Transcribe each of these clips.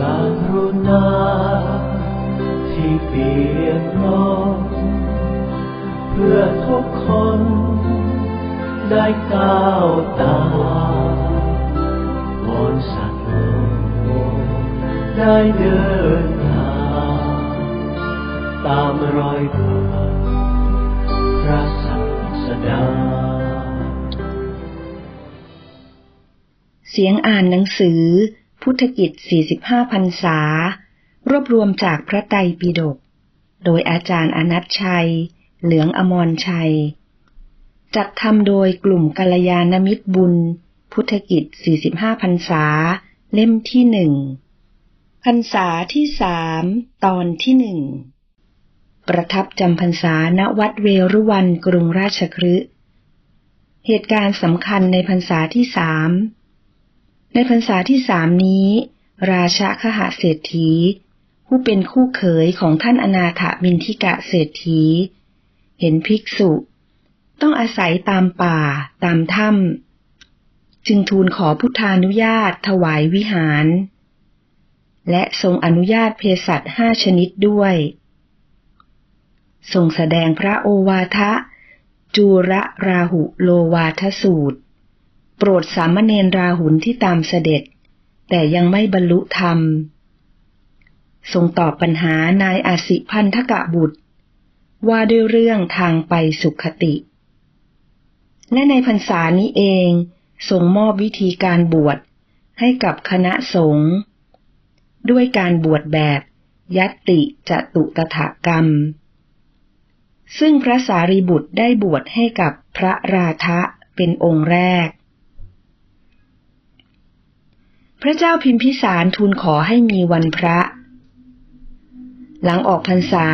การรุณาที่เปียกร้อนเพื่อทุกคนได้ก้าวตามวอนสัตว์โลกได้เดินทางตามรอยบาทพระศัสดา เสียงอ่านหนังสือ พุทธกิจ 45พรรษา รวบรวมจากพระไตรปิฎก โดยอาจารย์อนัตชัย เหลืองอมรชัย จัดทำโดยกลุ่มกัลยาณมิตรบุญ พุทธกิจ 45พรรษา เล่มที่หนึ่งพรรษาที่สามตอนที่หนึ่งประทับจำพรรษาณวัดเวรุวันกรุงราชคฤห์เหตุการณ์สำคัญในพรรษาที่สาม ในพรรษาที่สามนี้ ราชาคหเศรษฐี ผู้เป็นคู่เขยของท่านอนาถมินทิกะเศรษฐี เห็นภิกษุ ต้องอาศัยตามป่าตามถ้ำจึงทูลขอพุทธานุญาตถวายวิหาร และทรงอนุญาตเภสัชห้าชนิดด้วย ทรงแสดงพระโอวาทะ จูระราหุโลวาทสูตร โปรดสามเณรราหุลที่ตามเสด็จ แต่ยังไม่บรรลุธรรม ทรงตอบปัญหานายอาสิพันธกะบุตร ว่าด้วยเรื่องทางไปสุขติ และในพรรษานี้เองทรงมอบวิธีการบวชให้กับคณะสงฆ์ด้วยการบวชแบบยัตติจตุตถกรรม ซึ่งพระสารีบุตรได้บวชให้กับพระราธะเป็นองค์แรก พระเจ้าพิมพิสารทูลขอให้มีวันพระ หลังออกพรรษา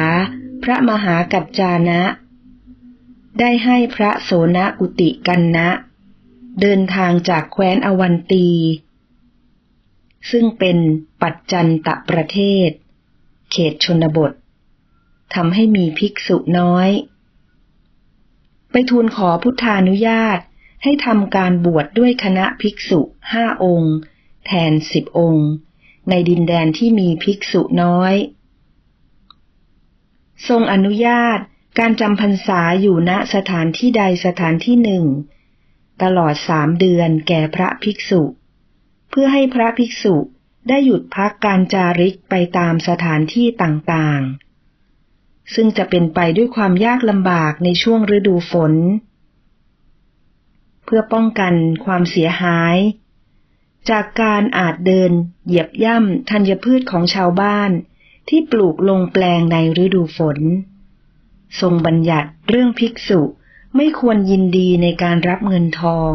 พระมหากัจจานะ ได้ให้พระโสนกุติกันนะ เดินทางจากแคว้นอวันตี ซึ่งเป็นปัจจันตะประเทศ เขตชนบททำให้มีภิกษุน้อย ไปทูลขอพุทธานุญาตให้ทำการบวชดด้วยคณะภิกษุห้าองค์ แทนสิบองค์ ในดินแดนที่มีภิกษุน้อย ทรงอนุญาตการจำพรรษาอยู่ณสถานที่ใดสถานที่หนึ่ง ตลอดสามเดือนแก่พระภิกษุ เพื่อให้พระภิกษุได้หยุดพักการจาริกไปตามสถานที่ต่างๆ ซึ่งจะเป็นไปด้วยความยากลำบากในช่วงฤดูฝน เพื่อป้องกันความเสียหาย จากการอาจเดิน เหยียบย่ำธัญพืชของชาวบ้าน ที่ปลูกลงแปลงในฤดูฝน ทรงบัญญัติเรื่องภิกษุไม่ควรยินดีในการรับเงินทอง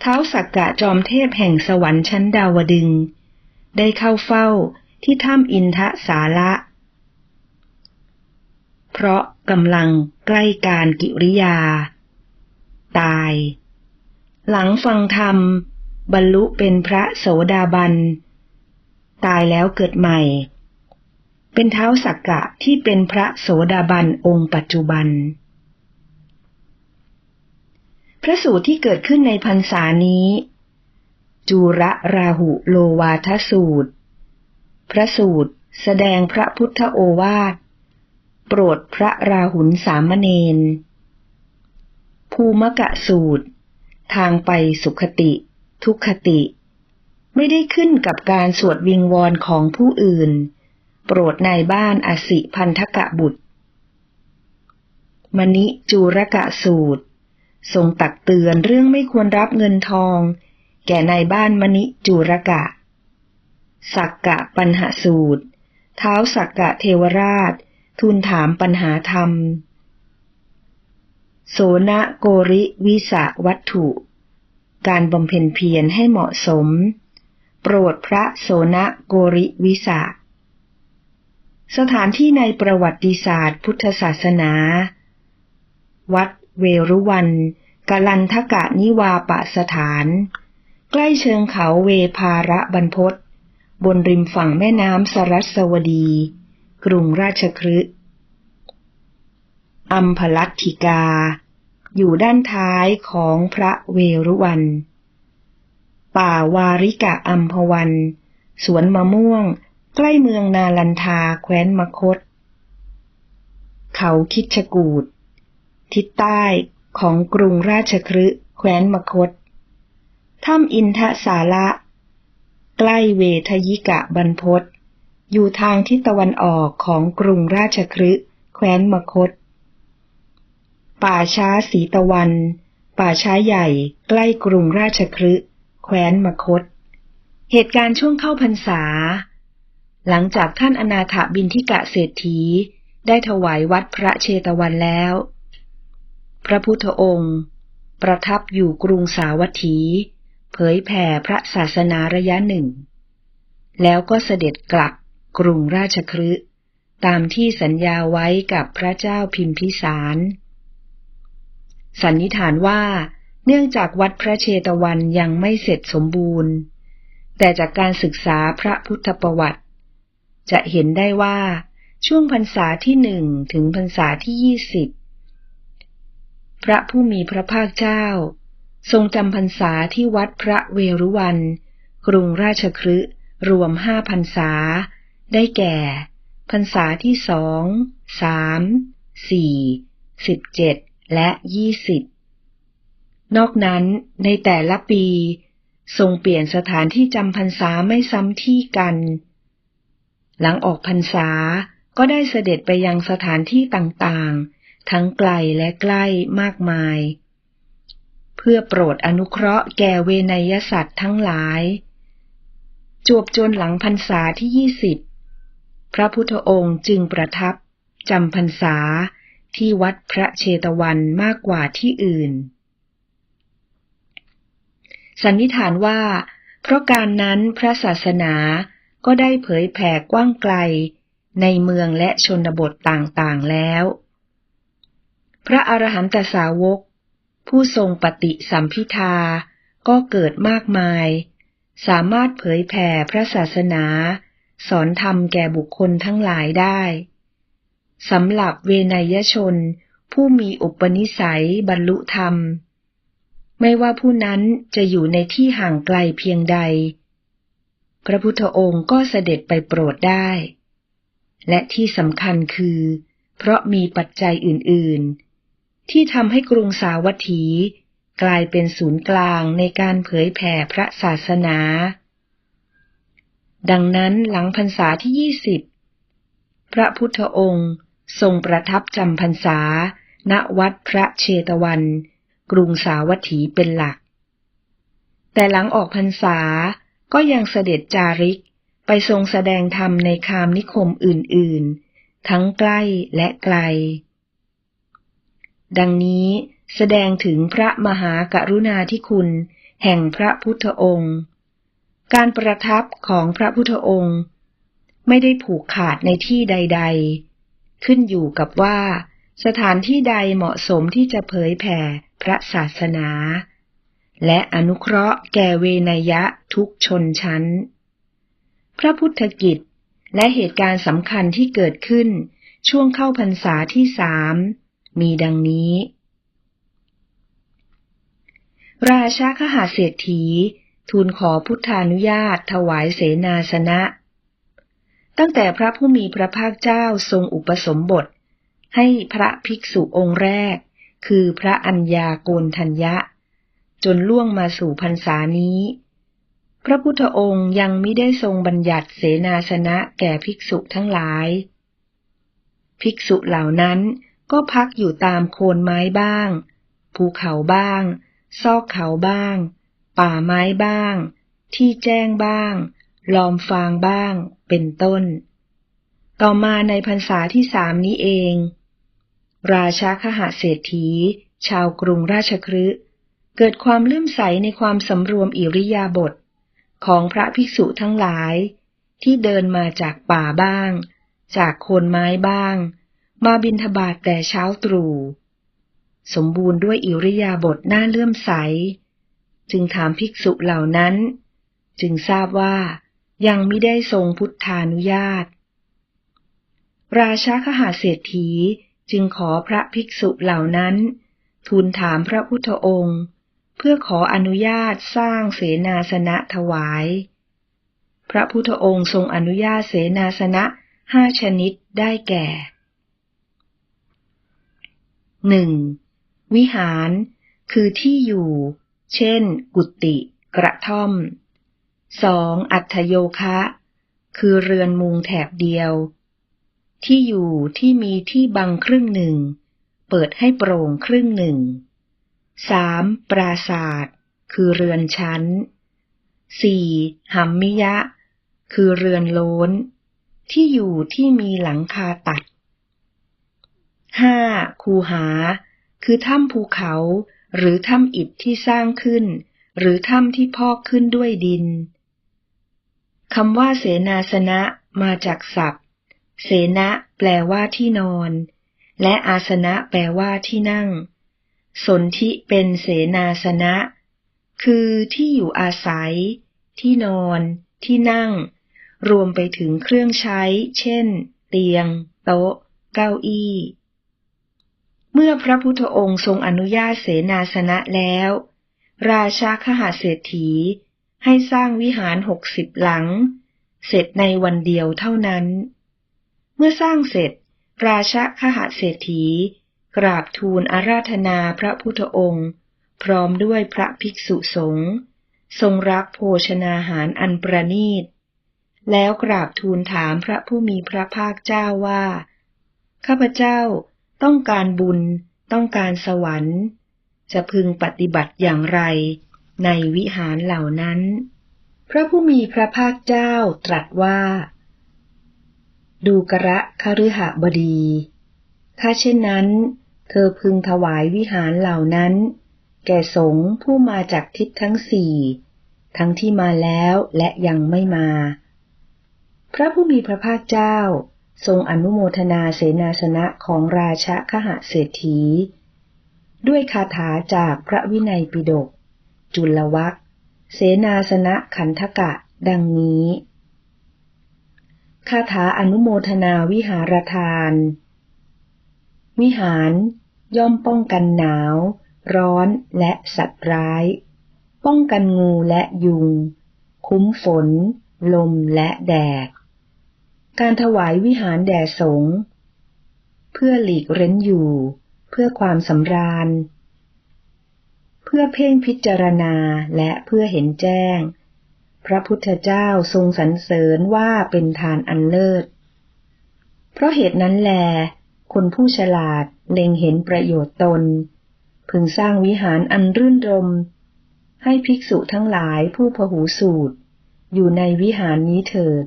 เท้าสักกะจอมเทพแห่งสวรรค์ชั้นดาวดึง ได้เข้าเฝ้าที่ถ้ำอินทะสาระเพราะกำลังใกล้การกิริยา ตาย หลังฟังธรรม บรรลุเป็นพระโสดาบัน ตายแล้วเกิดใหม่ เป็นเท้าสักกะที่เป็นพระโสดาบันองค์ปัจจุบัน พระสูตรที่เกิดขึ้นในพรรษานี้ จูระราหุโลวาทสูตร พระสูตรแสดงพระพุทธโอวาท โปรดพระราหุลสามเณรภูมกะสูตร ทางไปสุขติ ทุกขติ ไม่ได้ขึ้นกับการสวดวิงวอนของผู้อื่น โปรดนายบ้านอสิพันธกะบุตร มณิจูรกะสูตร ทรงตักเตือนเรื่องไม่ควรรับเงินทอง แก่นายบ้านมณิจูรกะ สักกะปัญหาสูตร เท้าสักกะเทวราช ทูลถามปัญหาธรรม โสนโกริวิสะวัตถุ การบำเพ็ญเพียรให้เหมาะสม โปรดพระโสนโกริวิสะสถานที่ในประวัติศาสตร์พุทธศาสนา วัดเวรุวันกลันทกะนิวาปะสถาน ใกล้เชิงเขาเวภาระบรรพตบนริมฝั่งแม่น้ำสรัสวดี กรุงราชคฤห์อัมพลัตถิกา อยู่ด้านท้ายของพระเวรุวัน ป่าวาริกะอัมพวัน สวนมะม่วง ใกล้เมืองนาลันทาแคว้นมคต เขาคิดชกูด ทิศใต้ของกรุงราชคฤห์แคว้นมคต ถ้ำอินทสาระ ใกล้เวทยิกะบรรพศอยู่ทางทิศตะวันออกของกรุงราชคฤห์แคว้นมคต ป่าช้าสีตะวัน ป่าช้าใหญ่ใกล้กรุงราชคฤห์แคว้นมคต เหตุการณ์ช่วงเข้าพรรษา หลังจากท่านอนาถบินทิกะเศรษฐี ได้ถวายวัดพระเชตวันแล้ว พระพุทธองค์ ประทับอยู่กรุงสาวัตถี เผยแผ่พระศาสนาระยะหนึ่ง แล้วก็เสด็จกลับกรุงราชคฤห์ตามที่สัญญาไว้กับพระเจ้าพิมพิสาร สันนิษฐานว่าเนื่องจากวัดพระเชตวันยังไม่เสร็จสมบูรณ์ แต่จากการศึกษาพระพุทธประวัติ จะเห็นได้ว่าช่วงพรรษาที่หนึ่งถึงพรรษาที่ยี่สิบพระผู้มีพระภาคเจ้า ทรงจำพรรษาที่วัดพระเวรุวัน กรุงราชคฤห์รวมห้าพรรษา ได้แก่ พรรษาที่สองสามสี่สิบเจ็ด และยี่สิบนอกนั้นในแต่ละปีทรงเปลี่ยนสถานที่จำพรรษาไม่ซ้ำที่กัน หลังออกพรรษาก็ได้เสด็จไปยังสถานที่ต่างๆ ทั้งไกลและใกล้มากมาย เพื่อโปรดอนุเคราะห์แก่เวนยสัตว์ทั้งหลาย จวบจนหลังพรรษาที่ยี่สิบพระพุทธองค์จึงประทับจำพรรษา ที่วัดพระเชตวันมากกว่าที่อื่น สันนิษฐานว่า เพราะการนั้นพระศาสนาก็ได้เผยแผ่กว้างไกลในเมืองและชนบทต่างๆแล้ว พระอรหันตสาวก ผู้ทรงปฏิสัมพิทาก็เกิดมากมาย สามารถเผยแผ่พระศาสนา สอนธรรมแก่บุคคลทั้งหลายได้ สำหรับเวนยชน ผู้มีอุปนิสัยบรรลุธรรม ไม่ว่าผู้นั้นจะอยู่ในที่ห่างไกลเพียงใด พระพุทธองค์ก็เสด็จไปโปรดได้ และที่สำคัญคือ เพราะมีปัจจัยอื่น ๆ ที่ทำให้กรุงสาวัตถีกลายเป็นศูนย์กลางในการเผยแผ่พระศาสนา ดังนั้นหลังพรรษาที่ยี่สิบพระพุทธองค์ ทรงประทับจำพรรษา ณวัดพระเชตวัน กรุงสาวัตถีเป็นหลัก แต่หลังออกพรรษาก็ยังเสด็จจาริกไปทรงแสดงธรรมในคามนิคมอื่นๆ ทั้งใกล้และไกล ดังนี้แสดงถึงพระมหากรุณาธิคุณ แห่งพระพุทธองค์ การประทับของพระพุทธองค์ ไม่ได้ผูกขาดในที่ใด ๆ ขึ้นอยู่กับว่า สถานที่ใดเหมาะสมที่จะเผยแผ่พระศาสนา และอนุเคราะห์แก่เวนยะทุกชนชั้น พระพุทธกิจและเหตุการณ์สำคัญที่เกิดขึ้นช่วงเข้าพรรษาที่สามมีดังนี้ ราชาขหาเศรษฐี ทูลขอพุทธานุญาตถวายเสนาสนะ ตั้งแต่พระผู้มีพระภาคเจ้าทรงอุปสมบท ให้พระภิกษุองค์แรก คือพระอัญญาโกนทัญญะ จนล่วงมาสู่พรรษานี้ พระพุทธองค์ยังไม่ได้ทรงบัญญัติเสนาสนะแก่ภิกษุทั้งหลาย ภิกษุเหล่านั้นก็พักอยู่ตามโคนไม้บ้าง ภูเขาบ้าง ซอกเขาบ้าง ป่าไม้บ้าง ที่แจ้งบ้าง ลอมฟางบ้าง เป็นต้น ต่อมาในพรรษาที่สามนี้เอง ราชาขหาเศรษฐี ชาวกรุงราชคฤห์เกิดความเลื่อมใสในความสำรวมอิริยาบถของพระภิกษุทั้งหลาย ที่เดินมาจากป่าบ้าง จากโคนไม้บ้าง มาบินทบาทแต่เช้าตรู่สมบูรณ์ด้วยอิริยาบถหน้าเลื่อมใส จึงถามภิกษุเหล่านั้น จึงทราบว่า ยังไม่ได้ทรงพุทธานุญาต ราชาขหาเศรษฐีจึงขอพระภิกษุเหล่านั้น ทูลถามพระพุทธองค์ เพื่อขออนุญาตสร้างเสนาสนะถวาย พระพุทธองค์ทรงอนุญาตเสนาสนะห้าชนิดได้แก่ 1. วิหาร คือที่อยู่ เช่น กุฏิกระท่อม 2. อัตโยคะ คือเรือนมุงแถบเดียว ที่อยู่ที่มีที่บังครึ่งหนึ่ง เปิดให้โปร่งครึ่งหนึ่ง 3. ปราศาสตร์คือเรือนชั้น 4. หัมมิยะ คือเรือนโล้น ที่อยู่ที่มีหลังคาตัด 5. คูหา คือถ้ำภูเขา หรือถ้ำอิฐที่สร้างขึ้น หรือถ้ำที่พอกขึ้นด้วยดิน คำว่าเสนาสนะมาจากศัพท์ เสนะแปลว่าที่นอน และอาสนะแปลว่าที่นั่ง สนธิเป็นเสนาสนะ คือที่อยู่อาศัย ที่นอน ที่นั่ง รวมไปถึงเครื่องใช้ เช่น เตียง โต๊ะ เก้าอี้ เมื่อพระพุทธองค์ทรงอนุญาตเสนาสนะแล้ว ราชาขหาเศรษฐี ให้สร้างวิหารหกสิบหลัง เสร็จในวันเดียวเท่านั้น เมื่อสร้างเสร็จ ราชาขหาเศรษฐี กราบทูลอาราธนาพระพุทธองค์ พร้อมด้วยพระภิกษุสงฆ์ทรงรักโภชนาหารอันประณีต แล้วกราบทูลถามพระผู้มีพระภาคเจ้าว่า ข้าพเจ้าต้องการบุญ ต้องการสวรรค์ จะพึงปฏิบัติอย่างไร ในวิหารเหล่านั้น พระผู้มีพระภาคเจ้าตรัสว่า ดูกระคฤหบดี ถ้าเช่นนั้น เธอพึงถวายวิหารเหล่านั้น แก่สงฆ์ผู้มาจากทิศทั้งสี่ ทั้งที่มาแล้วและยังไม่มา พระผู้มีพระภาคเจ้าทรงอนุโมทนาเสนาสนะของราชาขหะเศรษฐี ด้วยคาถาจากพระวินัยปิฎก จุลวัคเสนาสนะขันธกะ ดังนี้คาถาอนุโมทนาวิหารทาน วิหารย่อมป้องกันหนาว ร้อนและสัตว์ร้าย ป้องกันงูและยุง คุ้มฝน ลมและแดด การถวายวิหารแด่สงฆ์เพื่อหลีกเร้นอยู่ เพื่อความสำราญ พื่อเพ่งพิจารณาและเพื่อเห็นแจ้ง พระพุทธเจ้าทรงสรรเสริญว่าเป็นทานอันเลิศ เพราะเหตุนั้นแล คนผู้ฉลาดเล็งเห็นประโยชน์ตน พึงสร้างวิหารอันรื่นรม ให้ภิกษุทั้งหลายผู้พหูสูตร อยู่ในวิหารนี้เถิด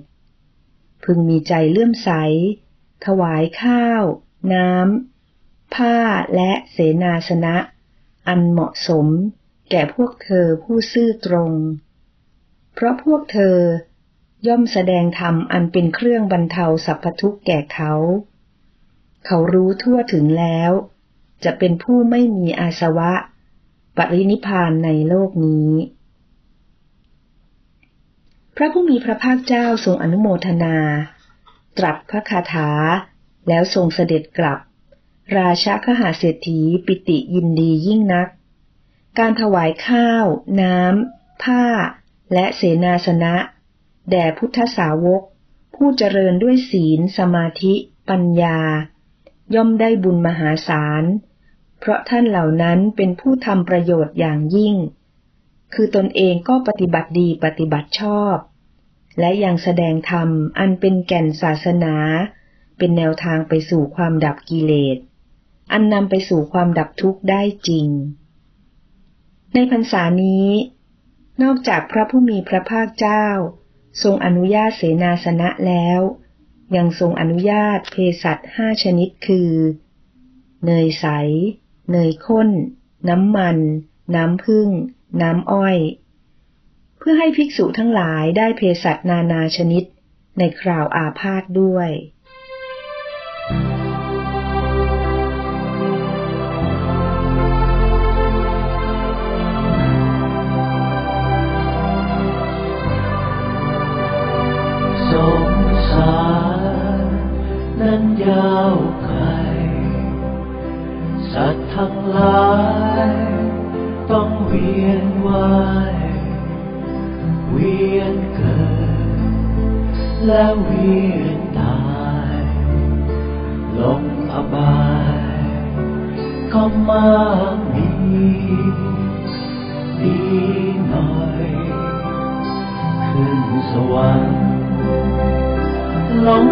พึงมีใจเลื่อมใส ถวายข้าว น้ำผ้าและเสนาสนะ อันเหมาะสม แก่พวกเธอผู้ซื่อตรง เพราะพวกเธอย่อมแสดงธรรมอันเป็นเครื่องบรรเทาสัพพทุกข์แก่เขา เขารู้ทั่วถึงแล้ว จะเป็นผู้ไม่มีอาสวะ ปรินิพานในโลกนี้ พระผู้มีพระภาคเจ้าทรงอนุโมทนา ตรัสพระคาถาแล้วทรงเสด็จกลับ ราชาขหาเศรษฐีปิติยินดียิ่งนัก การถวายข้าว น้ำ ผ้า และเสนาสนะ แด่พุทธสาวก ผู้เจริญด้วยศีล สมาธิ ปัญญา ย่อมได้บุญมหาศาล เพราะท่านเหล่านั้นเป็นผู้ทำประโยชน์อย่างยิ่ง คือตนเองก็ปฏิบัติดีปฏิบัติชอบ และยังแสดงธรรมอันเป็นแก่นศาสนา เป็นแนวทางไปสู่ความดับกิเลส อันนำไปสู่ความดับทุกข์ได้จริง ในพรรษานี้ นอกจากพระผู้มีพระภาคเจ้า ทรงอนุญาตเสนาสนะแล้ว ยังทรงอนุญาตเภสัชห้าชนิดคือ เนยใส เนยข้น น้ำมัน น้ำผึ้ง น้ำอ้อย เพื่อให้ภิกษุทั้งหลายได้เภสัชนานาชนิดในคราวอาพาธด้วย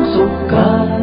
ลงสุขกัน